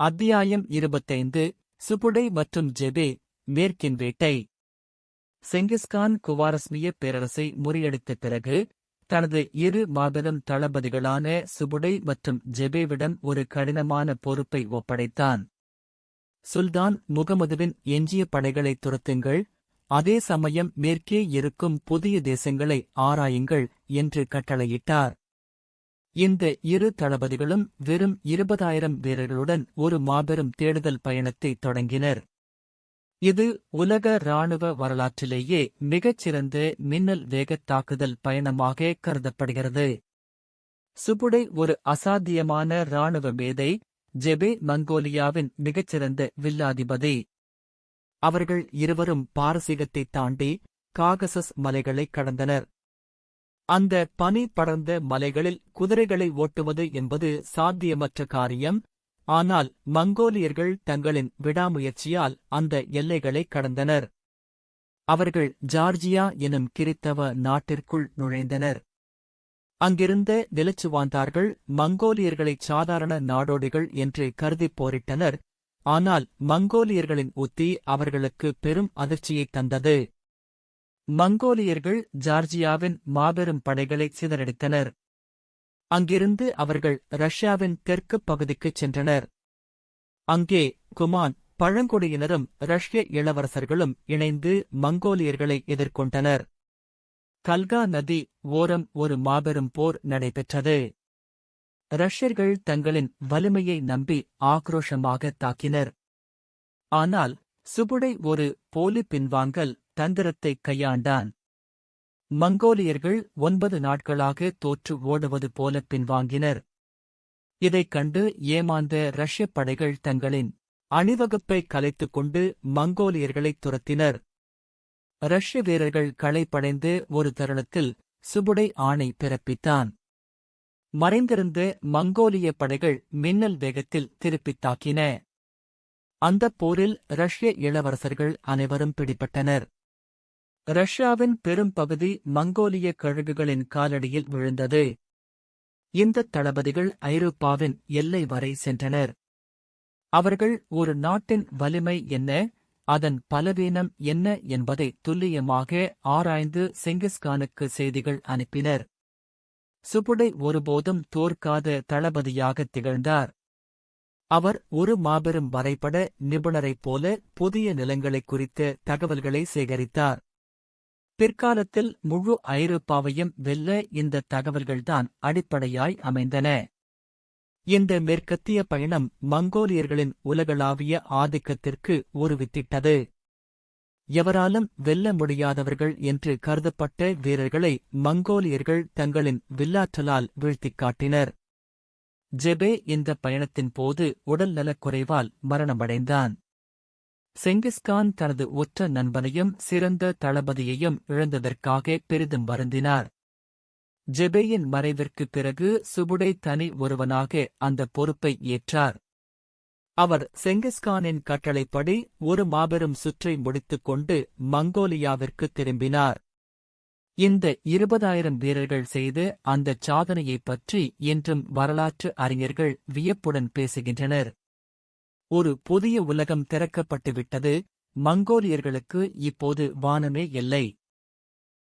அத்தியாயம் இருபத்தைந்து சுபுடை மற்றும் ஜெபே மேற்கின் வேட்டை. செங்கிஸ்கான் குவாரஸ்மிய பேரரசை முறியடித்த பிறகு தனது இரு மாபெரும் தளபதிகளான சுபுடை மற்றும் ஜெபேவிடம் ஒரு கடினமான பொறுப்பை ஒப்படைத்தான். சுல்தான் முகமதுவின் எஞ்சிய படைகளை துரத்துங்கள் அதே சமயம் மேற்கே இருக்கும் புதிய தேசங்களை ஆராயுங்கள் என்று கட்டளையிட்டார். இந்த இரு தளபதிகளும் வெறும் இருபதாயிரம் வீரர்களுடன் ஒரு மாபெரும் தேடுதல் பயணத்தை தொடங்கினர். இது உலக இராணுவ வரலாற்றிலேயே மிகச்சிறந்த மின்னல் வேகத் தாக்குதல் பயணமாக கருதப்படுகிறது. சுபுடை ஒரு அசாத்தியமான இராணுவ மேதை ஜெபே மங்கோலியாவின் மிகச்சிறந்த வில்லாதிபதி. அவர்கள் இருவரும் பாரசீகத்தை தாண்டி காகசஸ் மலைகளை கடந்தனர். அந்த பனி படர்ந்த மலைகளில் குதிரைகளை ஓட்டுவது என்பது சாத்தியமற்ற காரியம். ஆனால் மங்கோலியர்கள் தங்களின் விடாமுயற்சியால் அந்த எல்லைகளை கடந்தனர். அவர்கள் ஜார்ஜியா எனும் கிறித்தவ நாட்டிற்குள் நுழைந்தனர். அங்கிருந்த நிலச்சுவாந்தார்கள் மங்கோலியர்களைச் சாதாரண நாடோடிகள் என்று கருதிப் போரிட்டனர். ஆனால் மங்கோலியர்களின் உத்தி அவர்களுக்கு பெரும் அதிர்ச்சியைத் தந்தது. மங்கோலியர்கள் ஜார்ஜியாவின் மாபெரும் படைகளை சிதறடித்தனர். அங்கிருந்து அவர்கள் ரஷ்யாவின் தெற்கு பகுதிக்குச் சென்றனர். அங்கே குமான் பழங்குடியினரும் ரஷ்ய இளவரசர்களும் இணைந்து மங்கோலியர்களை எதிர்கொண்டனர். கல்கா நதி ஓரம் ஒரு மாபெரும் போர் நடைபெற்றது. ரஷ்யர்கள் தங்களின் வலிமையை நம்பி ஆக்ரோஷமாக தாக்கினர். ஆனால் சுபுடை ஒரு போலி பின்வாங்கல் தந்திரத்தை கையாண்டான். மங்கோலியர்கள் ஒன்பது நாட்களாக தோற்று ஓடுவது போல பின்வாங்கினர். இதைக் கண்டு ஏமாந்த ரஷ்யப் படைகள் தங்களின் அணிவகுப்பை கலைத்துக் கொண்டு மங்கோலியர்களைத் துரத்தினர். ரஷ்ய வீரர்கள் களைப்படைந்து ஒரு தருணத்தில் சுபுடை ஆணை பிறப்பித்தான். மறைந்திருந்த மங்கோலிய படைகள் மின்னல் வேகத்தில் திருப்பித் தாக்கின. அந்தப் போரில் ரஷ்ய இளவரசர்கள் அனைவரும் பிடிபட்டனர். ரஷ்யாவின் பெரும் பகுதி மங்கோலிய கழுகுகளின் காலடியில் விழுந்தது. இந்த தளபதிகள் ஐரோப்பாவின் எல்லை வரை சென்றனர். அவர்கள் ஒரு நாட்டின் வலிமை என்ன அதன் பலவீனம் என்ன என்பதை துல்லியமாக ஆராய்ந்து செங்கிஸ்கானுக்கு செய்திகள் அனுப்பினர். சுபுடை ஒருபோதும் தோற்காத தளபதியாக திகழ்ந்தார். அவர் ஒரு மாபெரும் வரைபட நிபுணரைப் போல புதிய நிலங்களை குறித்த தகவல்களை சேகரித்தார். பிற்காலத்தில் முழு ஐரோப்பாவையும் வெல்ல இந்த தகவல்கள்தான் அடிப்படையாய் அமைந்தன. இந்த மேற்கத்திய பயணம் மங்கோலியர்களின் உலகளாவிய ஆதிக்கத்திற்கு உருவித்திட்டது எவராலும் வெல்ல முடியாதவர்கள் என்று கருதப்பட்ட வீரர்களை மங்கோலியர்கள் தங்களின் வில்லாற்றலால் வீழ்த்திக் காட்டினர். ஜெபே இந்த பயணத்தின் போது உடல்நலக் குறைவால் மரணமடைந்தான். செங்கிஸ்கான் தனது ஒற்ற நண்பனையும் சிறந்த தளபதியையும் இழந்ததற்காக பெரிதும் வருந்தினார். ஜெபேயின் மறைவிற்குப் பிறகு சுபுடை தனி ஒருவனாக அந்த பொறுப்பை ஏற்றார். அவர் செங்கிஸ்கானின் கட்டளைப்படி ஒரு மாபெரும் சுற்றை முடித்துக் கொண்டு மங்கோலியாவிற்கு திரும்பினார். இந்த இருபதாயிரம் வீரர்கள் செய்த அந்தச் சாதனையைப் பற்றி இன்றும் வரலாற்று அறிஞர்கள் வியப்புடன் பேசுகின்றனர். ஒரு புதிய உலகம் திறக்கப்பட்டுவிட்டது. மங்கோலியர்களுக்கு இப்போது வானமே இல்லை.